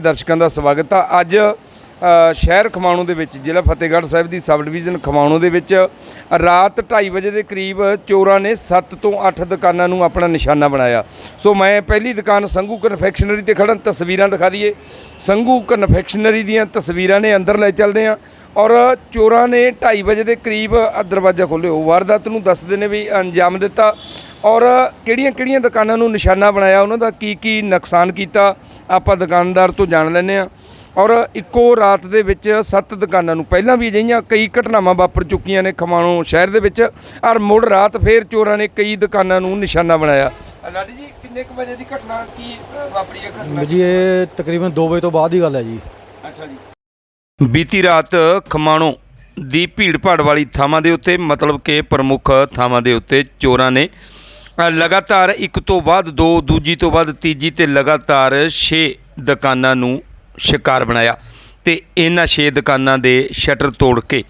ਦਰਸ਼ਕਾਂ ਦਾ ਸਵਾਗਤ ਆ। ਅੱਜ ਸ਼ਹਿਰ ਖਮਾਣੋ ਦੇ ਵਿੱਚ, ਜ਼ਿਲ੍ਹਾ ਫਤਿਹਗੜ੍ਹ ਸਾਹਿਬ ਦੀ ਸਬ ਡਿਵੀਜ਼ਨ ਖਮਾਣੋ ਦੇ ਵਿੱਚ, ਰਾਤ 2:30 ਵਜੇ ਦੇ ਕਰੀਬ ਚੋਰਾਂ ਨੇ 7 ਤੋਂ 8 ਦੁਕਾਨਾਂ ਨੂੰ ਆਪਣਾ ਨਿਸ਼ਾਨਾ ਬਣਾਇਆ। ਸੋ ਮੈਂ ਪਹਿਲੀ ਦੁਕਾਨ ਸੰਘੂ ਕਨਫੈਕਸ਼ਨਰੀ ਤੇ ਖੜਨ ਤਸਵੀਰਾਂ ਦਿਖਾ ਦਈਏ। ਸੰਘੂ ਕਨਫੈਕਸ਼ਨਰੀ ਦੀਆਂ ਤਸਵੀਰਾਂ ਨੇ ਅੰਦਰ ਲੈ ਚੱਲਦੇ ਆ। ਔਰ ਚੋਰਾਂ ਨੇ 2:30 ਵਜੇ ਦੇ ਕਰੀਬ ਆਹ ਦਰਵਾਜ਼ਾ ਖੋਲ੍ਹਿਆ। ਉਹ ਵਾਰਦਾਤ ਨੂੰ ਦੱਸਦੇ ਨੇ ਵੀ ਅੰਜਾਮ ਦਿੱਤਾ। ਔਰ ਕਿਹੜੀਆਂ-ਕਿਹੜੀਆਂ ਦੁਕਾਨਾਂ ਨੂੰ ਨਿਸ਼ਾਨਾ ਬਣਾਇਆ? ਉਹਨਾਂ ਦਾ ਕੀ ਕੀ ਨੁਕਸਾਨ ਕੀਤਾ? ਆਪਾਂ ਦੁਕਾਨਦਾਰ ਤੋਂ ਜਾਣ ਲੈਂਦੇ ਆ ਔਰ ਇੱਕੋ ਰਾਤ ਦੇ ਵਿੱਚ ਸੱਤ ਦੁਕਾਨਾਂ ਨੂੰ ਪਹਿਲਾਂ ਵੀ ਅਜਿਹੀਆਂ ਕਈ ਘਟਨਾਵਾਂ ਵਾਪਰ ਚੁੱਕੀਆਂ ਨੇ ਖਮਾਣੋ ਸ਼ਹਿਰ ਦੇ ਵਿੱਚ। ਔਰ ਮੁੜ ਰਾਤ ਫੇਰ ਚੋਰਾਂ ਨੇ ਕਈ ਦੁਕਾਨਾਂ ਨੂੰ ਨਿਸ਼ਾਨਾ ਬਣਾਇਆ। ਲਾਡੀ ਜੀ ਕਿੰਨੇ ਕੁ ਵਜੇ ਦੀ ਘਟਨਾ? ਕੀ ਵਾਪਰੀ ਹੈ ਘਟਨਾ? ਜੀ ਇਹ ਤਕਰੀਬਨ 2 ਵਜੇ ਤੋਂ ਬਾਅਦ ਦੀ ਗੱਲ ਹੈ ਜੀ। ਅੱਛਾ ਜੀ। ਬੀਤੀ ਰਾਤ ਖਮਾਣੋ ਦੀ ਭੀੜ ਭਾੜ ਵਾਲੀ ਥਾਵਾਂ ਦੇ ਉੱਤੇ, ਮਤਲਬ ਕਿ ਪ੍ਰਮੁੱਖ ਥਾਵਾਂ ਦੇ ਉੱਤੇ ਚੋਰਾਂ ਨੇ ਲਗਾਤਾਰ ਇੱਕ ਤੋਂ ਬਾਅਦ ਦੋ, ਦੂਜੀ ਤੋਂ ਬਾਅਦ ਤੀਜੀ ਤੇ ਲਗਾਤਾਰ 6 ਦੁਕਾਨਾਂ ਨੂੰ ਸ਼ਿਕਾਰ ਬਣਾਇਆ ਤੇ ਇਹਨਾਂ 6 ਦੁਕਾਨਾਂ ਦੇ ਸ਼ਟਰ ਤੋੜ ਕੇ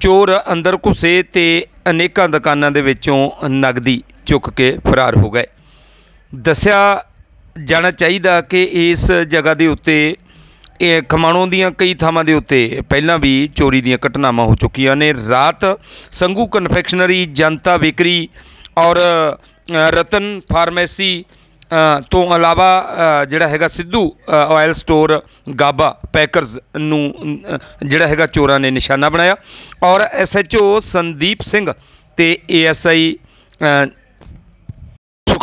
ਚੋਰ ਅੰਦਰ ਘੁਸੇ ਤੇ ਅਨੇਕਾਂ ਦੁਕਾਨਾਂ ਦੇ ਵਿੱਚੋਂ ਨਗਦੀ ਚੁੱਕ ਕੇ ਫਰਾਰ ਹੋ ਗਏ। ਦੱਸਿਆ ਜਾਣਾ ਚਾਹੀਦਾ ਕਿ ਇਸ ਜਗ੍ਹਾ ਦੇ ਉੱਤੇ ਇਹ ਖਮਾਣੋਂ ਦੀਆਂ ਕਈ ਥਾਵਾਂ ਦੇ ਉੱਤੇ ਪਹਿਲਾਂ ਵੀ ਚੋਰੀ ਦੀਆਂ ਘਟਨਾਵਾਂ ਹੋ ਚੁੱਕੀਆਂ ਨੇ। ਰਾਤ ਸੰਗੂ ਕਨਫੈਕਸ਼ਨਰੀ ਜਨਤਾ ਬੇਕਰੀ ਔਰ ਰਤਨ ਫਾਰਮੇਸੀ ਤੋਂ ਇਲਾਵਾ ਜਿਹੜਾ ਹੈਗਾ ਸਿੱਧੂ ਅ, ਆਇਲ ਸਟੋਰ ਗਾਬਾ ਪੈਕਰਸ ਨੂੰ ਜਿਹੜਾ ਹੈਗਾ ਚੋਰਾਂ ਨੇ ਨਿਸ਼ਾਨਾ ਬਣਾਇਆ। ਔਰ ਐਸਐਚਓ ਸੰਦੀਪ ਸਿੰਘ ਤੇ ਏਐਸਆਈ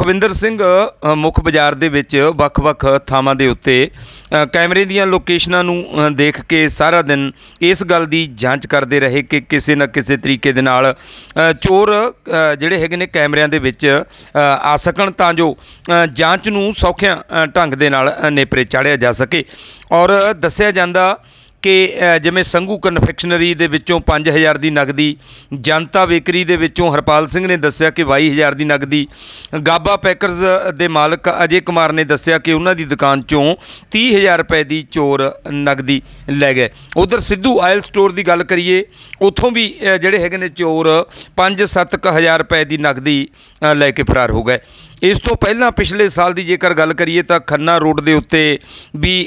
ਸੁਖਵਿੰਦਰ ਸਿੰਘ ਅ, ਮੁੱਖ ਬਾਜ਼ਾਰ ਦੇ ਵਿੱਚ ਵੱਖ-ਵੱਖ ਥਾਵਾਂ ਦੇ ਉੱਤੇ ਕੈਮਰੇ ਦੀਆਂ ਲੋਕੇਸ਼ਨਾਂ ਨੂੰ ਦੇਖ ਕੇ ਸਾਰਾ ਦਿਨ ਇਸ ਗੱਲ ਦੀ ਜਾਂਚ ਕਰਦੇ ਰਹੇ ਕਿ ਕਿਸੇ ਨਾ ਕਿਸੇ ਤਰੀਕੇ ਦੇ ਨਾਲ ਚੋਰ ਜਿਹੜੇ ਹੈਗੇ ਨੇ ਕੈਮਰਿਆਂ ਦੇ ਵਿੱਚ ਆ ਸਕਣ ਤਾਂ ਜੋ ਜਾਂਚ ਨੂੰ ਸੌਖਿਆਂ ਢੰਗ ਦੇ ਨਾਲ ਨੇਪਰੇ ਚਾੜਿਆ ਜਾ ਸਕੇ। ਔਰ ਦੱਸਿਆ ਜਾਂਦਾ ਕਿ ਜਿਵੇਂ ਸੰਘੂ ਕਨਫੈਕਸ਼ਨਰੀ ਦੇ ਵਿੱਚੋਂ 5000 ਦੀ ਨਗਦੀ, ਜਨਤਾ ਬੇਕਰੀ ਦੇ ਵਿੱਚੋਂ ਹਰਪਾਲ ਸਿੰਘ ਨੇ ਦੱਸਿਆ ਕਿ 22000 ਦੀ ਨਗਦੀ। ਗਾਬਾ ਪੈਕਰਜ਼ ਦੇ ਮਾਲਕ ਅਜੇ ਕੁਮਾਰ ਨੇ ਦੱਸਿਆ ਕਿ ਉਹਨਾਂ ਦੀ ਦੁਕਾਨ ਚੋਂ 30000 ਰੁਪਏ ਦੀ ਚੋਰ ਨਗਦੀ ਲੈ ਗਏ। ਉਧਰ ਸਿੱਧੂ ਆਇਲ ਸਟੋਰ ਦੀ ਗੱਲ ਕਰੀਏ, ਉੱਥੋਂ ਵੀ ਜਿਹੜੇ ਹੈਗੇ ਨੇ ਚੋਰ 5-7 ਹਜ਼ਾਰ ਰੁਪਏ ਦੀ ਨਗਦੀ ਲੈ ਕੇ ਫਰਾਰ ਹੋ ਗਏ। ਇਸ ਤੋਂ ਪਹਿਲਾਂ ਪਿਛਲੇ ਸਾਲ ਦੀ ਜੇਕਰ ਗੱਲ ਕਰੀਏ ਤਾਂ ਖੰਨਾ ਰੋਡ ਦੇ ਉੱਤੇ ਵੀ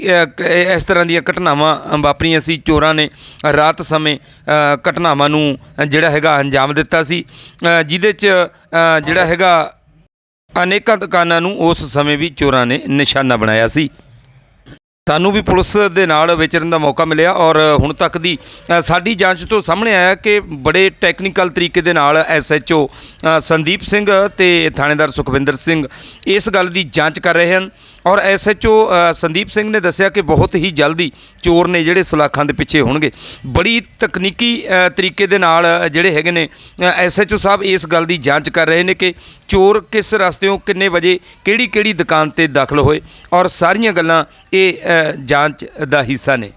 ਇਸ ਤਰ੍ਹਾਂ ਦੀਆਂ ਘਟਨਾਵਾਂ ਵਾਪਰੀਆਂ ਸੀ। ਚੋਰਾਂ ਨੇ ਰਾਤ ਸਮੇਂ ਘਟਨਾਵਾਂ ਨੂੰ ਜਿਹੜਾ ਹੈਗਾ ਅੰਜਾਮ ਦਿੱਤਾ ਸੀ। ਜਿਹਦੇ 'ਚ ਜਿਹੜਾ ਹੈਗਾ ਅਨੇਕਾਂ ਦੁਕਾਨਾਂ ਨੂੰ ਉਸ ਸਮੇਂ ਵੀ ਚੋਰਾਂ ਨੇ ਨਿਸ਼ਾਨਾ ਬਣਾਇਆ ਸੀ। ਸਾਨੂੰ ਵੀ ਪੁਲਿਸ ਦੇ ਨਾਲ ਵਿਚਰਨ ਦਾ ਮੌਕਾ ਮਿਲਿਆ ਔਰ ਹੁਣ ਤੱਕ ਦੀ ਸਾਡੀ ਜਾਂਚ ਤੋਂ ਸਾਹਮਣੇ ਆਇਆ ਕਿ ਬੜੇ ਟੈਕਨੀਕਲ ਤਰੀਕੇ ਦੇ ਨਾਲ ਐਸਐਚਓ ਸੰਦੀਪ ਸਿੰਘ ਤੇ ਥਾਣੇਦਾਰ ਸੁਖਵਿੰਦਰ ਸਿੰਘ ਇਸ ਗੱਲ ਦੀ ਜਾਂਚ ਕਰ ਰਹੇ ਹਨ ਔਰ ਐਸਐਚਓ ਸੰਦੀਪ ਸਿੰਘ ਨੇ ਦੱਸਿਆ ਕਿ ਬਹੁਤ ਹੀ ਜਲਦੀ ਚੋਰ ਨੇ ਜਿਹੜੇ ਸੁਲਾਖਾਂ ਦੇ ਪਿੱਛੇ ਹੋਣਗੇ। ਬੜੀ ਤਕਨੀਕੀ ਤਰੀਕੇ ਦੇ ਨਾਲ ਜਿਹੜੇ ਹੈਗੇ ਨੇ ਐਸਐਚਓ ਸਾਹਿਬ ਇਸ ਗੱਲ ਦੀ ਜਾਂਚ ਕਰ ਰਹੇ ਨੇ ਕਿ ਚੋਰ ਕਿਸ ਰਸਤਿਓਂ ਕਿੰਨੇ ਵਜੇ ਕਿਹੜੀ ਕਿਹੜੀ ਦੁਕਾਨ ਤੇ ਦਾਖਲ ਹੋਏ ਔਰ ਸਾਰੀਆਂ ਗੱਲਾਂ ਇਹ ਜਾਂਚ ਦਾ ਹਿੱਸਾ ਨੇ।